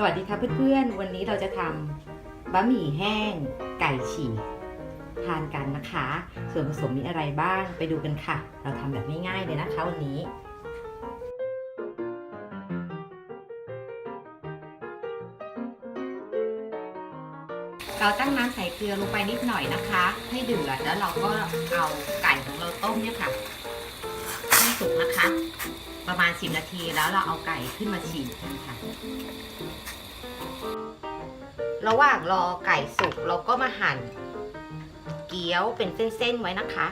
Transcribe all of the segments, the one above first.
สวัสดีค่ะเพื่อนๆ วันนี้เราจะทำบะหมี่แห้ง ไก่ฉีกทานกันนะคะ ส่วนผสมมีอะไรบ้างไปดูกันค่ะ เราทำแบบง่ายๆเลยนะคะวันนี้เราตั้งน้ำใส่เกลือลงไปนิดหน่อยนะคะ ให้เดือดแล้วเราก็เอาไก่ของเราต้มเนี่ยค่ะให้สุกนะคะ ประมาณ 10 นาทีแล้วเราเอาไก่ขึ้นมาฉีกกันค่ะ ระหว่างรอไก่สุกเราก็มาหั่น เกี๊ยวเป็นเส้นๆไว้นะคะ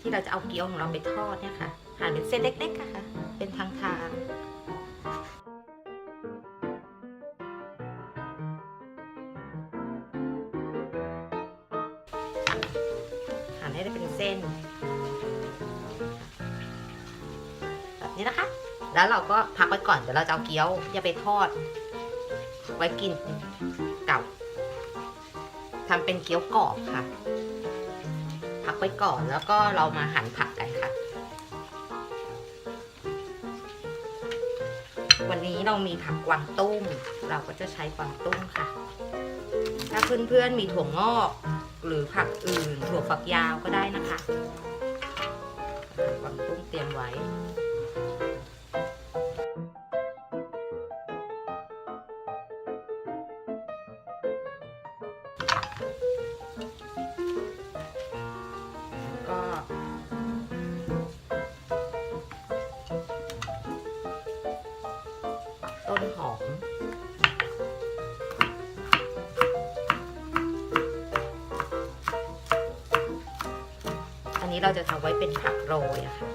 ที่เราจะเอาเกี๊ยวของเราไปทอดเนี่ยค่ะ หั่นเป็นเส้นเล็กๆค่ะ เป็นทางๆหั่นให้ได้เป็นเส้น นี้นะคะ แล้วเราก็พักไว้ก่อนเดี๋ยวเราจะเอาเกี๊ยวจะไปทอด ไว้กินกับทำเป็นเกี๊ยวกรอบค่ะ พักไว้ก่อนแล้วก็เรามาหั่นผักกันค่ะ วันนี้เรามีผักกวางตุ้งเราก็จะใช้กวางตุ้งค่ะ ถ้าเพื่อนๆมีถั่วงอก หรือผักอื่นถั่วฝักยาวก็ได้นะคะกวางตุ้งเตรียมไว้ นี้เราจะทำไว้เป็นผักโรยะค่ะ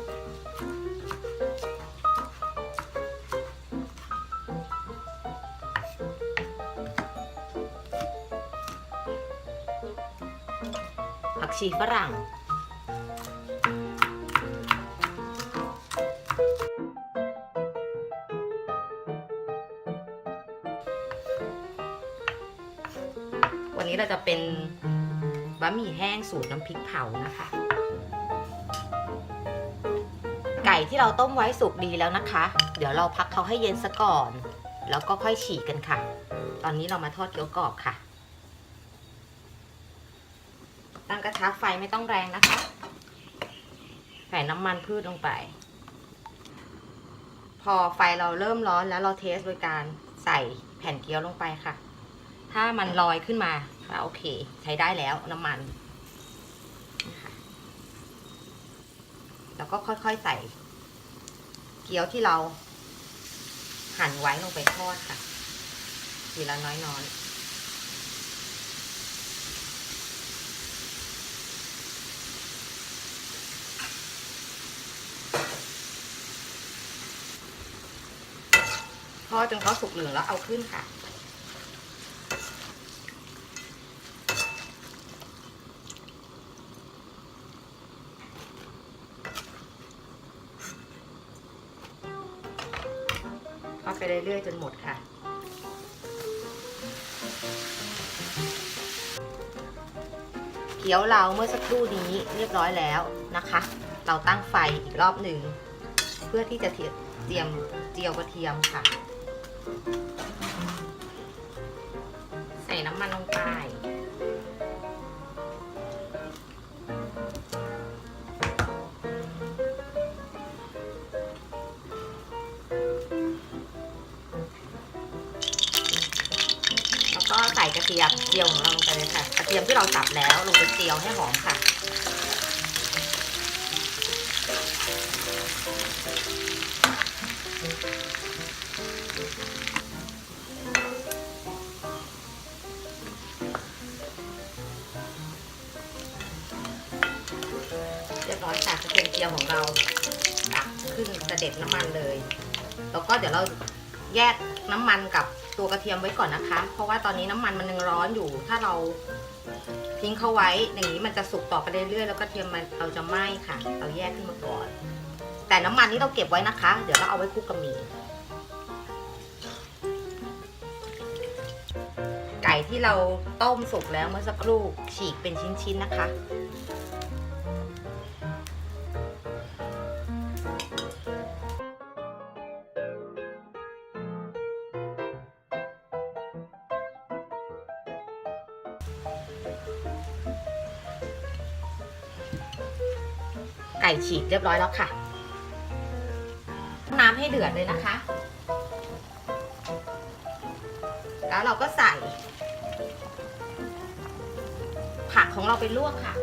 ผักชีฝรั่งวันนี้เราจะเป็นบะหมี่แห้งสูตรน้ำพริกเผานะคะ ก่ที่เราต้มไว้สุกดีแล้วนะคะ เดี๋ยวเราพักเขาให้เย็นซะก่อน แล้วก็ค่อยฉีกกันค่ะ ตอนนี้เรามาทอดเกี๊ยวกรอบค่ะ ตั้งกระทะไฟไม่ต้องแรงนะคะ ใส่น้ำมันพืชลงไป พอไฟเราเริ่มร้อนแล้วเราเทสโดยการใส่แผ่นเกี๊ยวลงไปค่ะ ถ้ามันลอยขึ้นมาก็โอเค ใช้ได้แล้วน้ำมันแล้วก็ค่อยๆใส่ เกี๊ยวที่เราหั่นไว้ลงไปทอดค่ะ ทีละน้อยๆทอดจนเขาสุกเหลืองแล้วเอาขึ้นค่ะ ไปเรื่อยๆจนหมดค่ะ เกี๊ยวเราเมื่อสักครู่นี้เรียบร้อยแล้วนะคะ เราตั้งไฟอีกรอบหนึ่งเพื่อที่จะเตรียมเตรียมเจียวกระเทียมค่ะ ใส่น้ำมันลง ระเทียมเจียวของเราลงไปเลยค่ะ กระเทียมที่เราสับแล้วลงไปเจียวให้หอมค่ะ เรียบร้อยค่ะกระเทียมเจียวของเราตักขึ้นเสด็จน้ำมันเลย แล้วก็เดี๋ยวเราแยกน้ำมันกับ ตัวกระเทียมไว้ก่อนนะคะ เพราะว่าตอนนี้น้ำมันมันยังร้อนอยู่ ถ้าเราทิ้งเขาไว้อย่างนี้มันจะสุกต่อไปเรื่อยๆแล้วกระเทียมมันเราจะไหม้ค่ะ เราแยกขึ้นมาก่อน แต่น้ำมันนี้เราเก็บไว้นะคะ เดี๋ยวเราเอาไว้คลุกกับหมี่ไก่ที่เราต้มสุกแล้วเมื่อสักครู่ฉีกเป็นชิ้นๆนะคะ ไก่ฉีกเรียบร้อยแล้วค่ะ น้ำให้เดือดเลยนะคะ แล้วเราก็ใส่ ผักของเราไปลวกค่ะ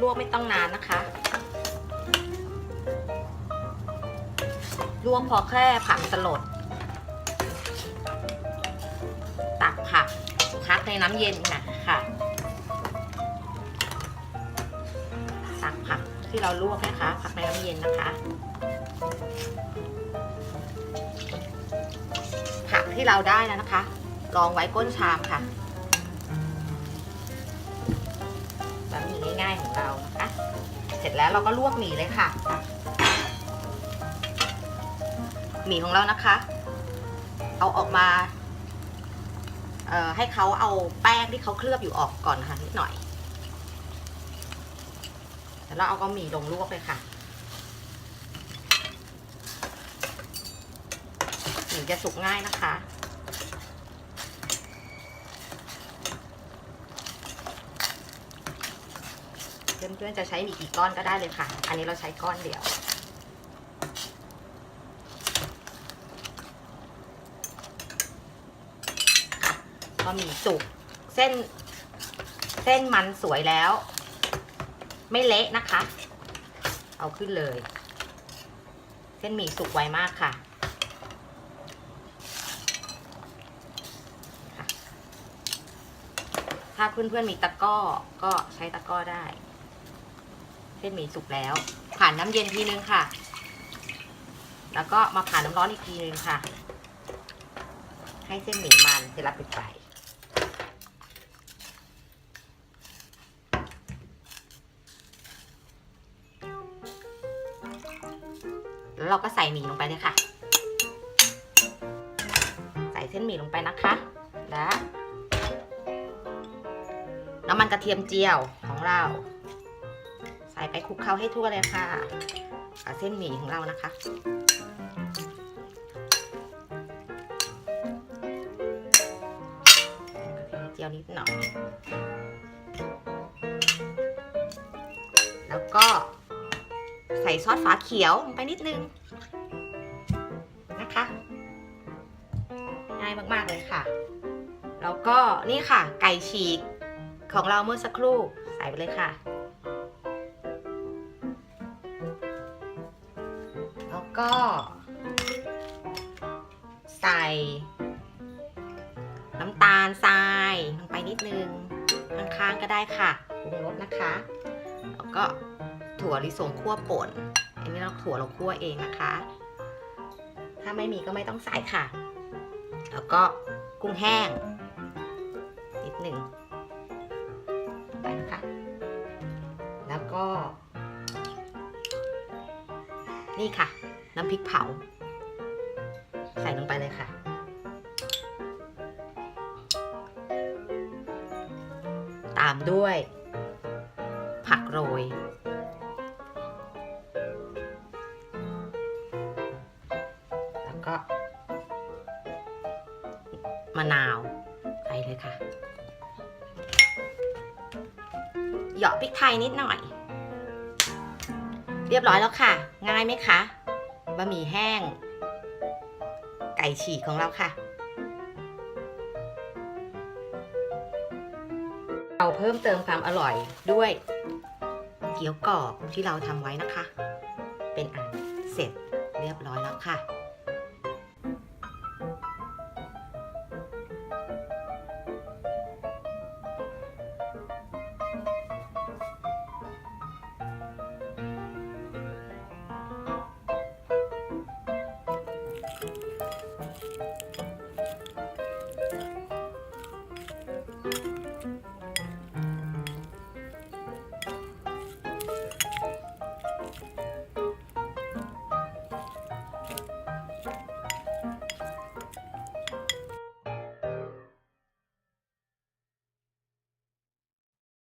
ลวกไม่ต้องนานนะคะ ลวกพอแค่ผักสลด ในน้ำเย็นนะค่ะตักผักที่เราลวกนะคะพักในน้ำเย็นนะคะ ผักที่เราได้แล้วนะคะ รองไว้ก้นชามค่ะแบบหมี่ง่ายๆของเรานะคะ เสร็จแล้วเราก็ลวกหมี่เลยค่ะหมี่ของเรานะคะ เอาออกมา ให้เขาเอาแป้งที่เขาเคลือบอยู่ออกก่อนนะคะนิดหน่อยแล้วเราเอาก็หมี่ลงลวกเลยค่ะหมี่จะสุกง่ายนะคะเพื่อนๆจะใช้หมี่กี่ก้อนก็ได้เลยค่ะ อันนี้เราใช้ก้อนเดียว พอหมี่สุก เส้น เส้นมันสวยแล้ว ไม่เละนะคะ เอาขึ้นเลย เส้นหมี่สุกไวมากค่ะถ้าเพื่อนๆมีตะก้อก็ใช้ตะก้อได้ เส้นหมี่สุกแล้ว ผ่านน้ำเย็นทีนึงค่ะ แล้วก็มาผ่านน้ำร้อนอีกทีนึงค่ะ ให้เส้นหมี่มันเสร็จแล้วปิดไฟ เราก็ใส่หมี่ลงไปเลยค่ะ ใส่เส้นหมี่ลงไปนะคะ และน้ำมันกระเทียมเจียวของเรา ใส่ไปคลุกเคล้าให้ทั่วเลยค่ะเส้นหมี่ของเรานะคะเจียวนิดหน่อย ส่ซอสฝาเขียวลงไปนิดนึงนะคะง่ายมากๆเลยค่ะ แล้วก็นี่ค่ะ ไก่ฉีกของเราเมื่อสักครู่ใส่ไปเลยค่ะ แล้วก็ ใส่ น้ำตาลทรายลงไปนิดนึงข้างๆก็ได้ค่ะปรุงรสนะคะ แล้วก็ ถั่วลิสงคั่วป่น อันนี้เราถั่วเราคั่วเองนะคะ ถ้าไม่มีก็ไม่ต้องใส่ค่ะ แล้วก็กุ้งแห้ง นิดหนึ่งไปนะคะแล้วก็ นี่ค่ะ น้ำพริกเผา ใส่ลงไปเลยค่ะตามด้วย ผักโรย มะนาวใส่เลยค่ะ เหยาะพริกไทยนิดหน่อย เรียบร้อยแล้วค่ะ ง่ายไหมคะบะหมี่แห้ง ไก่ฉีกของเราค่ะ เราเพิ่มเติมความอร่อยด้วยเกี๊ยวกรอบที่เราทำไว้นะคะ เป็นอันเสร็จเรียบร้อยแล้วค่ะ